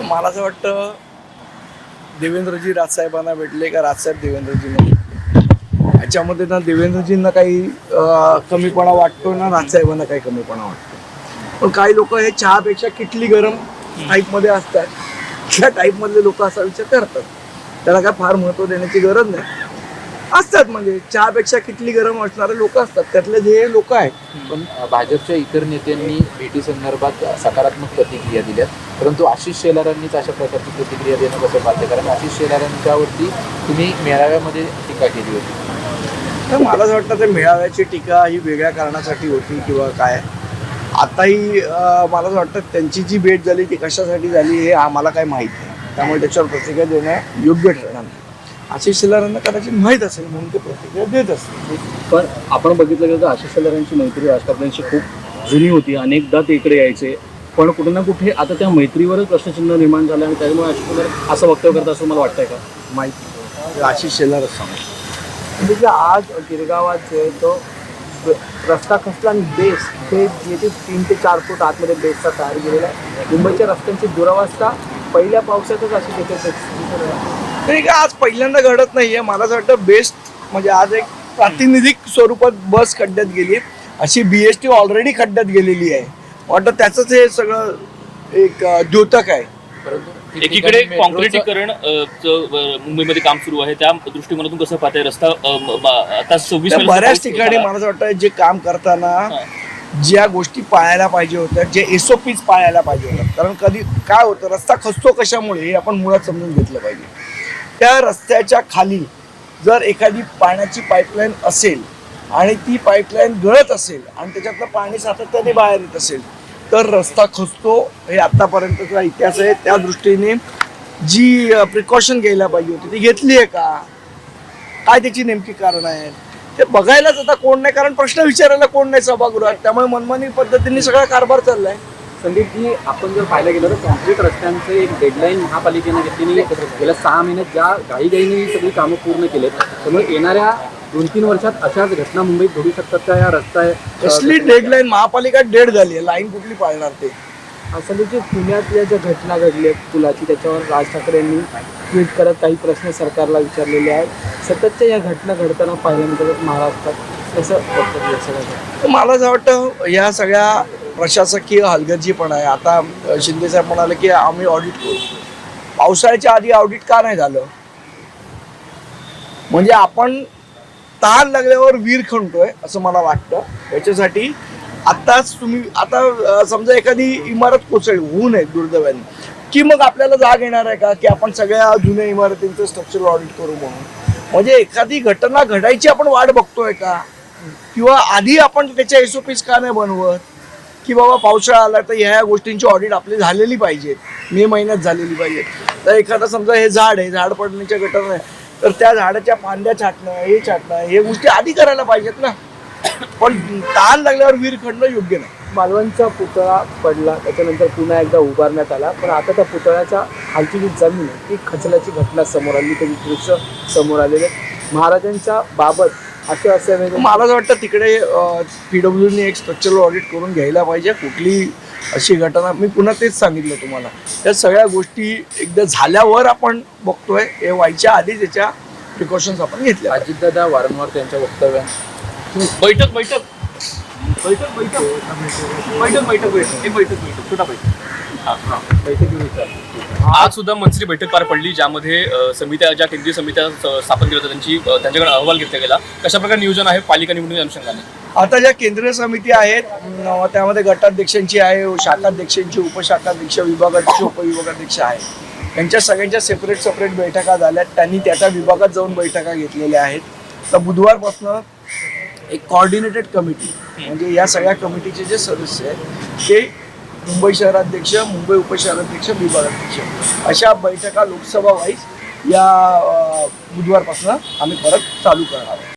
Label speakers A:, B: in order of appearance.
A: मला असं वाटतं देवेंद्रजी राजसाहेबांना भेटले का राजसाहेब देवेंद्रजींना याच्यामध्ये ना देवेंद्रजींना काही कमीपणा वाटतो ना राजसाहेबांना काही कमीपणा वाटतो? पण काही लोक हे चहापेक्षा किटली गरम टाईपमध्ये असतात. त्या टाईपमधले लोक असा विचार करतात. त्याला काय फार महत्त्व देण्याची गरज नाही. असतात म्हणजे. चहापेक्षा किटली गरम असणारे लोक असतात. त्यातले जे लोक आहेत.
B: पण भाजपच्या इतर नेत्यांनी भेटी संदर्भात सकारात्मक प्रतिक्रिया दिल्यात. परंतु आशिष शेलारांनीच अशा प्रकारची प्रतिक्रिया देणं कसं पाहते कारण आशिष शेलारांच्यावरती तुम्ही मेळाव्यामध्ये टीका केली होती.
A: तर मला असं वाटतं ते मेळाव्याची टीका ही वेगळ्या कारणासाठी होती किंवा काय. आताही मला असं वाटतं त्यांची जी भेट झाली ती कशासाठी झाली हे आम्हाला काही माहीत नाही. त्यामुळे त्याच्यावर प्रतिक्रिया देणं योग्य ठरणार नाही. आशिष शेलारांना कदाचित माहीत असेल म्हणून ते प्रतिक्रिया देत असतील.
C: पण आपण बघितलं गेलं तर आशिष शेलारांची मैत्री राजकारण्यांची खूप जुनी होती. अनेकदा ते इकडे यायचे. पण कुठे ना कुठे आता त्या मैत्रीवरच प्रश्नचिन्ह निर्माण झालं आणि त्यामुळे आशिष शेलार असं वक्तव्य करतात असं मला वाटतंय का?
A: माहीत आशिष शेलारच सांगू
D: म्हणजे जे आज गिरगावात जे आहे तो रस्ता खचला आणि बेस हे येथे तीन ते चार फूट आतमध्ये बेसचा तयार केलेला आहे. मुंबईच्या रस्त्यांची दुरवस्था पहिल्या पावसातच अशी
A: का आज पहिल्यांदा घडत नाहीये. मला असं वाटतं बेस्ट म्हणजे आज एक प्रातिनिधिक स्वरूपात बस खड्ड्यात गेली अशी बी एस टी ऑलरेडी खड्ड्यात गेलेली आहे. वाटतं त्याचंच हे सगळं एक द्योतक आहे.
B: परंतु
E: एकीकडे कॉन्क्रिटीकरण मुंबईमध्ये काम सुरू आहे. त्या दृष्टिकोनातून कसं पाहताय रस्ता आता सव्वीस
A: बऱ्याच ठिकाणी. मला असं वाटतं जे काम करताना. ज्या गोष्टी पाळायला पाहिजे होत्या जे एस ओ पीज पाळायला पाहिजे होत्या. कारण कधी काय होतं रस्ता खचतो कशामुळे हे आपण मुळात समजून घेतलं पाहिजे. त्या रस्त्याच्या खाली जर एखादी पाण्याची पाईपलाईन असेल आणि ती पाईपलाईन गळत असेल आणि त्याच्यातलं पाणी सातत्याने बाहेर येत असेल तर रस्ता खचतो हे आत्तापर्यंतचा इतिहास आहे. त्या दृष्टीने जी प्रिकॉशन घ्यायला पाहिजे होती ती घेतली आहे का? काय त्याची नेमकी कारण आहेत? ते बघायलाच आता कोण नाही कारण प्रश्न विचारायला कोण नाही सभागृहात. त्यामुळे मनमानी पद्धतीने सगळा कारभार चाललाय.
C: संदीपजी आपण जर पाहिलं गेलं तर कॉन्क्रीट रस्त्यांचं एक डेडलाईन महापालिकेने घेतलेली गेल्या सहा महिन्यात ज्या घाईघाईने ही सगळी कामं पूर्ण केलेत त्यामुळे येणाऱ्या दोन तीन वर्षात अशाच घटना मुंबईत घडू शकतात का? या रस्ता
A: कसली डेडलाईन महापालिका डेड झाली आहे. लाईन कुठली पाळणार ते?
D: असं जे पुण्यातल्या ज्या घटना घडल्या पुलाची त्याच्यावर राज ठाकरे यांनी ट्विट करत काही प्रश्न सरकारला विचारलेले आहेत. सततच्या या घटना घडताना पाहायला मिळतात महाराष्ट्रात कसं बघतात या सगळ्या
A: तर मला असं वाटतं या सगळ्या प्रशासकीय हलगर्जीपणा आहे आता शिंदे साहेब म्हणाले की आम्ही ऑडिट करू. पावसाळ्याच्या आधी ऑडिट का नाही झालं? म्हणजे आपण तहान लागल्यावर वीर खणतोय असं मला वाटतं. याच्यासाठी आत्ताच तुम्ही आता समजा एखादी इमारत कोसळली होऊ नये दुर्दैवाने की मग आपल्याला जाग येणार आहे का? की आपण सगळ्या जुन्या इमारतींचं स्ट्रक्चर ऑडिट करू म्हणून? म्हणजे एखादी घटना घडायची आपण वाट बघतोय का? किंवा आधी आपण त्याच्या एस का नाही बनवत? की बाबा पावसाळा आला तर ह्या गोष्टींची ऑडिट आपली झालेली पाहिजे. मे महिन्यात झालेली पाहिजे. तर एखादा समजा हे झाड आहे झाड पडण्याच्या घटना आहे तर त्या झाडाच्या फांद्या छाटणं हे छाटणं हे गोष्टी आधी करायला पाहिजेत ना. पण ताण लागल्यावर वीर खणणं योग्य नाही.
D: मालवणचा पुतळा पडला त्याच्यानंतर पुन्हा एकदा उभारण्यात आला. पण आता त्या पुतळ्याच्या खालची जी जमीन आहे ती खचल्याची घटना समोर आली. त्याची दृश्य समोर आलेले. महाराजांच्या बाबत असे असावे
A: मला असं वाटतं तिकडे पीडब्ल्यूने एक स्ट्रक्चरल ऑडिट करून घ्यायला पाहिजे. कुठली अशी घटना मी पुन्हा तेच सांगितलं तुम्हाला. त्या सगळ्या गोष्टी एकदा झाल्यावर आपण बघतोय. हे व्हायच्या आधी त्याच्या प्रिकॉशन्स आपण घेतल्या. पाहिजे.
B: अजितदादा वारंवार त्यांच्या वक्तव्यात
E: बैठक बैठक. बैठक बैठक. बैठक बैठक बैठक. एक बैठक बैठक. छोटा बैठक. आज सुद्धा मंत्री बैठक पार पडली ज्यामध्ये अ, समित्या ज्या केंद्रीय समित्या स- स्थापन केल्या होत्या त्यांची अ, त्यांच्याकडे अहवाल घेतला गेला. कशा प्रकारे नियोजन आहे पालिका निवडणुकी अनुषंगाने?
A: आता ज्या केंद्रीय समिती आहेत अं, त्यामध्ये गटाध्यक्षांची आहे शाखाध्यक्षांची उपशाखाध्यक्ष विभागाध्यक्ष उपविभागाध्यक्ष आहे त्यांच्या सगळ्यांच्या सेपरेट सेपरेट बैठका झाल्यात. त्यांनी त्या त्या विभागात जाऊन बैठका घेतलेल्या आहेत. तर बुधवारपासून एक कॉर्डिनेटेड कमिटी म्हणजे या सगळ्या कमिटीचे जे सदस्य आहेत ते मुंबई शहराध्यक्ष मुंबई उपशहराध्यक्ष विभागाध्यक्ष. अशा बैठका लोकसभा वाईज या बुधवारपासून आम्ही परत चालू करणार आहोत.